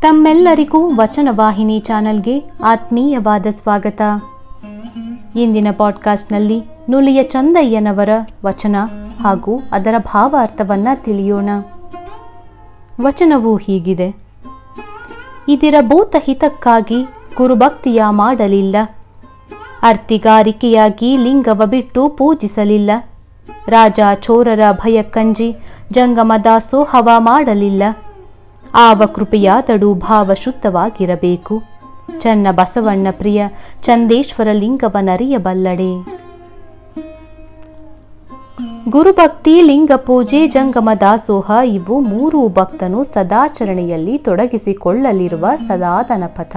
ತಮ್ಮೆಲ್ಲರಿಗೂ ವಚನವಾಹಿನಿ ಚಾನೆಲ್ಗೆ ಆತ್ಮೀಯವಾದ ಸ್ವಾಗತ. ಇಂದಿನ ಪಾಡ್ಕಾಸ್ಟ್ನಲ್ಲಿ ನುಲಿಯ ಚಂದಯ್ಯನವರ ವಚನ ಹಾಗೂ ಅದರ ಭಾವಾರ್ಥವನ್ನ ತಿಳಿಯೋಣ. ವಚನವು ಹೀಗಿದೆ. ಇದರ ಭೂತ ಹಿತಕ್ಕಾಗಿ ಗುರುಭಕ್ತಿಯ ಮಾಡಲಿಲ್ಲ. ಅರ್ತಿಗಾರಿಕೆಯಾಗಿ ಲಿಂಗವ ಬಿಟ್ಟು ಪೂಜಿಸಲಿಲ್ಲ. ರಾಜ ಚೋರರ ಭಯಕ್ಕಂಜಿ ಜಂಗಮ ದಾಸೋಹವ ಮಾಡಲಿಲ್ಲ. ಆವ ಕೃಪೆಯಾದಡು ಭಾವ ಶುದ್ಧವಾಗಿರಬೇಕು. ಚನ್ನ ಬಸವಣ್ಣ ಪ್ರಿಯ, ಚಂದೇಶ್ವರ ಲಿಂಗವನರಿಯಬಲ್ಲಡೆ ಗುರುಭಕ್ತಿ ಲಿಂಗ ಪೂಜೆ ಜಂಗಮ ದಾಸೋಹ ಇವು ಮೂರು ಭಕ್ತನು ಸದಾಚರಣೆಯಲ್ಲಿ ತೊಡಗಿಸಿಕೊಳ್ಳಲಿರುವ ಸದಾತನ ಪಥ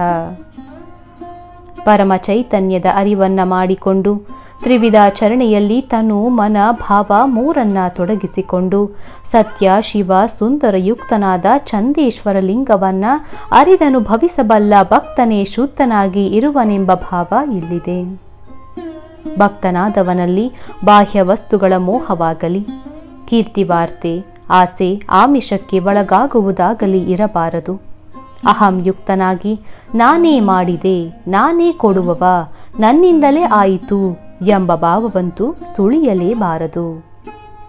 ಪರಮ ಚೈತನ್ಯದ ಅರಿವನ್ನ ಮಾಡಿಕೊಂಡು ತ್ರಿವಿಧಾಚರಣೆಯಲ್ಲಿ ತನು ಮನ ಭಾವ ಮೂರನ್ನ ತೊಡಗಿಸಿಕೊಂಡು ಸತ್ಯ, ಶಿವ ಸುಂದರಯುಕ್ತನಾದ ಚಂದೇಶ್ವರ ಲಿಂಗವನ್ನ ಅರಿದನುಭವಿಸಬಲ್ಲ ಭಕ್ತನೇ ಶುದ್ಧನಾಗಿ ಇರುವನೆಂಬ ಭಾವ ಇಲ್ಲಿದೆ. ಭಕ್ತನಾದವನಲ್ಲಿ ಬಾಹ್ಯ ವಸ್ತುಗಳ ಮೋಹವಾಗಲಿ, ಕೀರ್ತಿವಾರ್ತೆ, ಆಸೆ, ಆಮಿಷಕ್ಕೆ ಒಳಗಾಗುವುದಾಗಲಿ ಇರಬಾರದು. ಅಹಂ ಯುಕ್ತನಾಗಿ ನಾನೇ ಮಾಡಿದೆ, ನಾನೇ ಕೊಡುವವ, ನನ್ನಿಂದಲೇ ಆಯಿತು ಎಂಬ ಭಾವವಂತೂ ಸುಳಿಯಲೇಬಾರದು.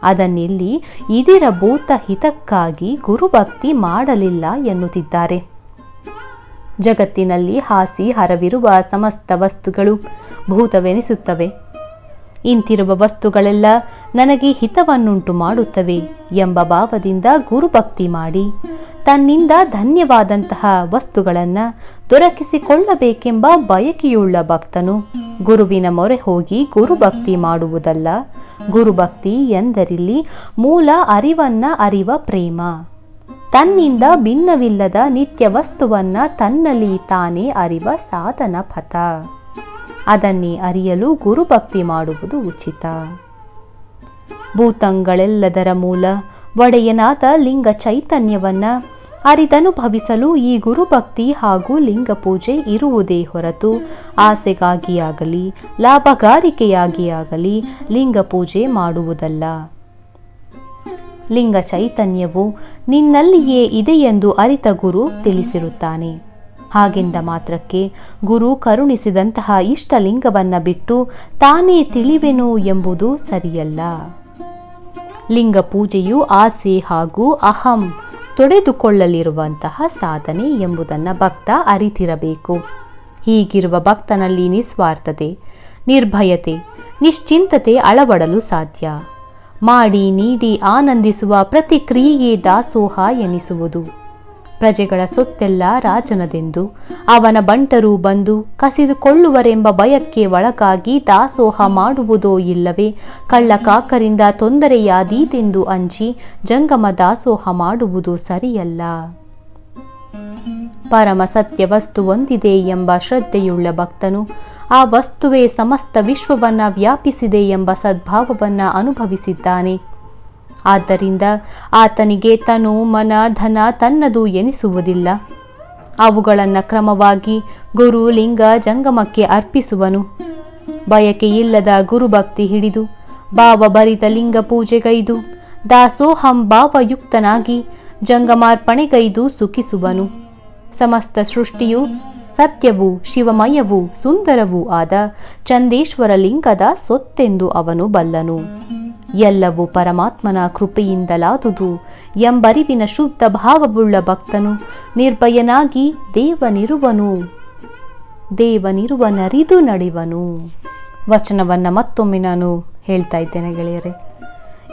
ಅದನ್ನಿಲ್ಲಿ ಇದಿರ ಭೂತ ಹಿತಕ್ಕಾಗಿ ಗುರುಭಕ್ತಿ ಮಾಡಲಿಲ್ಲ ಎನ್ನುತ್ತಿದ್ದಾರೆ. ಜಗತ್ತಿನಲ್ಲಿ ಹಾಸಿ ಹರವಿರುವ ಸಮಸ್ತ ವಸ್ತುಗಳು ಭೂತವೆನಿಸುತ್ತವೆ. ಇಂತಿರುವ ವಸ್ತುಗಳೆಲ್ಲ ನನಗೆ ಹಿತವನ್ನುಂಟು ಮಾಡುತ್ತವೆ ಎಂಬ ಭಾವದಿಂದ ಗುರುಭಕ್ತಿ ಮಾಡಿ ತನ್ನಿಂದ ಧನ್ಯವಾದಂತಹ ವಸ್ತುಗಳನ್ನು ದೊರಕಿಸಿಕೊಳ್ಳಬೇಕೆಂಬ ಬಯಕೆಯುಳ್ಳ ಭಕ್ತನು ಗುರುವಿನ ಮೊರೆ ಹೋಗಿ ಗುರುಭಕ್ತಿ ಮಾಡುವುದಲ್ಲ. ಗುರುಭಕ್ತಿ ಎಂದರಿಲ್ಲಿ ಮೂಲ ಅರಿವನ್ನ ಅರಿವ ಪ್ರೇಮ. ತನ್ನಿಂದ ಭಿನ್ನವಿಲ್ಲದ ನಿತ್ಯ ವಸ್ತುವನ್ನ ತನ್ನಲ್ಲಿ ತಾನೇ ಅರಿವ ಸಾಧನ ಪಥ. ಅದನ್ನೇ ಅರಿಯಲು ಗುರುಭಕ್ತಿ ಮಾಡುವುದು ಉಚಿತ. ಭೂತಂಗಳೆಲ್ಲದರ ಮೂಲ, ಒಡೆಯನಾದ ಲಿಂಗ ಚೈತನ್ಯವನ್ನ ಅರಿದನುಭವಿಸಲು ಈ ಗುರುಭಕ್ತಿ ಹಾಗೂ ಲಿಂಗ ಪೂಜೆ ಇರುವುದೇ ಹೊರತು. ಆಸೆಗಾಗಿಯಾಗಲಿ, ಲಾಭಗಾರಿಕೆಯಾಗಿಯಾಗಲಿ ಲಿಂಗ ಪೂಜೆ ಮಾಡುವುದಲ್ಲ. ಲಿಂಗ ಚೈತನ್ಯವು ನಿನ್ನಲ್ಲಿಯೇ ಇದೆಯೆಂದು ಅರಿತ ಗುರು ತಿಳಿಸಿರುತ್ತಾನೆ. ಹಾಗೆಂದ ಮಾತ್ರಕ್ಕೆ ಗುರು ಕರುಣಿಸಿದಂತಹ ಇಷ್ಟಲಿಂಗವನ್ನ ಬಿಟ್ಟು ತಾನೇ ತಿಳಿವೆನು ಎಂಬುದು ಸರಿಯಲ್ಲ. ಲಿಂಗ ಪೂಜೆಯು ಆಸೆ ಹಾಗೂ ಅಹಂ ತೊಡೆದುಕೊಳ್ಳಲಿರುವಂತಹ ಸಾಧನೆ ಎಂಬುದನ್ನು ಭಕ್ತ ಅರಿತಿರಬೇಕು. ಹೀಗಿರುವ ಭಕ್ತನಲ್ಲಿ ನಿಸ್ವಾರ್ಥತೆ, ನಿರ್ಭಯತೆ, ನಿಶ್ಚಿಂತತೆ ಅಳವಡಲು ಸಾಧ್ಯ. ಮಾಡಿ, ನೀಡಿ, ಆನಂದಿಸುವ ಪ್ರತಿಕ್ರಿಯೆಯೇ ದಾಸೋಹ ಎನಿಸುವುದು. ಪ್ರಜೆಗಳ ಸೊತ್ತೆಲ್ಲ ರಾಜನದೆಂದು. ಅವನ ಬಂಟರು ಬಂದು, ಕಸಿದುಕೊಳ್ಳುವರೆಂಬ ಭಯಕ್ಕೆ ಒಳಗಾಗಿ ದಾಸೋಹ ಮಾಡುವುದೋ ಇಲ್ಲವೇ? ಕಳ್ಳಕಾಕರಿಂದ ತೊಂದರೆಯಾದೀತೆಂದು ಅಂಜಿ, ಜಂಗಮ ದಾಸೋಹ ಮಾಡುವುದು ಸರಿಯಲ್ಲ. ಪರಮ ಸತ್ಯ ವಸ್ತು ಒಂದಿದೆ ಎಂಬ ಶ್ರದ್ಧೆಯುಳ್ಳ ಭಕ್ತನು, ಆ ವಸ್ತುವೇ ಸಮಸ್ತ ವಿಶ್ವವನ್ನ ವ್ಯಾಪಿಸಿದೆ ಎಂಬ ಸದ್ಭಾವವನ್ನ ಅನುಭವಿಸಿದ್ದಾನೆ. ಆದ್ದರಿಂದ ಆತನಿಗೆ ತನು ಮನ, ಧನ ತನ್ನದು ಎನಿಸುವುದಿಲ್ಲ. ಅವುಗಳನ್ನು ಕ್ರಮವಾಗಿ ಗುರು, ಲಿಂಗ, ಜಂಗಮಕ್ಕೆ ಅರ್ಪಿಸುವನು. ಬಯಕೆಯಿಲ್ಲದ ಗುರುಭಕ್ತಿ ಹಿಡಿದು ಭಾವಭರಿತ ಲಿಂಗ ಪೂಜೆಗೈದು ದಾಸೋಹಂ ಭಾವಯುಕ್ತನಾಗಿ ಜಂಗಮಾರ್ಪಣೆಗೈದು ಸುಖಿಸುವನು. ಸಮಸ್ತ ಸೃಷ್ಟಿಯು ಸತ್ಯವೂ ಶಿವಮಯವೂ ಸುಂದರವೂ ಆದ ಚಂದೇಶ್ವರ ಲಿಂಗದ ಸೊತ್ತೆಂದು ಅವನು ಬಲ್ಲನು. ಎಲ್ಲವೂ ಪರಮಾತ್ಮನ ಕೃಪೆಯಿಂದಲಾದುದು ಎಂಬರಿವಿನ ಶುದ್ಧ ಭಾವವುಳ್ಳ ಭಕ್ತನು ನಿರ್ಭಯನಾಗಿ ದೇವನಿರುವನು. ದೇವನಿರುವನರಿದು ನಡೆಯುವನು ವಚನವನ್ನು ಮತ್ತೊಮ್ಮೆ ನಾನು ಹೇಳ್ತಾ ಇದ್ದೇನೆ ಗೆಳೆಯರೆ.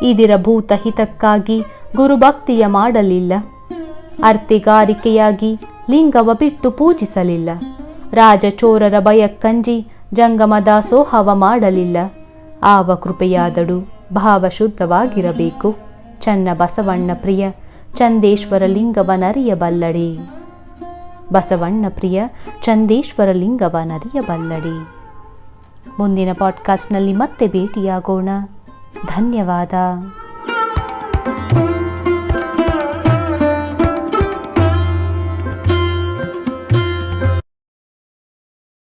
ಇದಿರ ಭೂತ ಹಿತಕ್ಕಾಗಿ ಗುರುಭಕ್ತಿಯ ಮಾಡಲಿಲ್ಲ. ಅರ್ತಿಗಾರಿಕೆಯಾಗಿ ಲಿಂಗವ ಬಿಟ್ಟು ಪೂಜಿಸಲಿಲ್ಲ. ರಾಜಚೋರರ ಭಯಕ್ಕಂಜಿ ಜಂಗಮ ದಾಸೋಹವ ಮಾಡಲಿಲ್ಲ. ಆವ ಕೃಪೆಯಾದಡು ಭಾವ ಶುದ್ಧವಾಗಿರಬೇಕು ಚನ್ನ ಬಸವಣ್ಣ ಪ್ರಿಯ, ಚಂದೇಶ್ವರ ಲಿಂಗವನರಿಯಬಲ್ಲಡಿ ಬಸವಣ್ಣ ಪ್ರಿಯ, ಚಂದೇಶ್ವರ ಲಿಂಗವನರಿಯಬಲ್ಲಡಿ ಮುಂದಿನ ಪಾಡ್ಕಾಸ್ಟ್ನಲ್ಲಿ ಮತ್ತೆ ಭೇಟಿಯಾಗೋಣ. ಧನ್ಯವಾದ.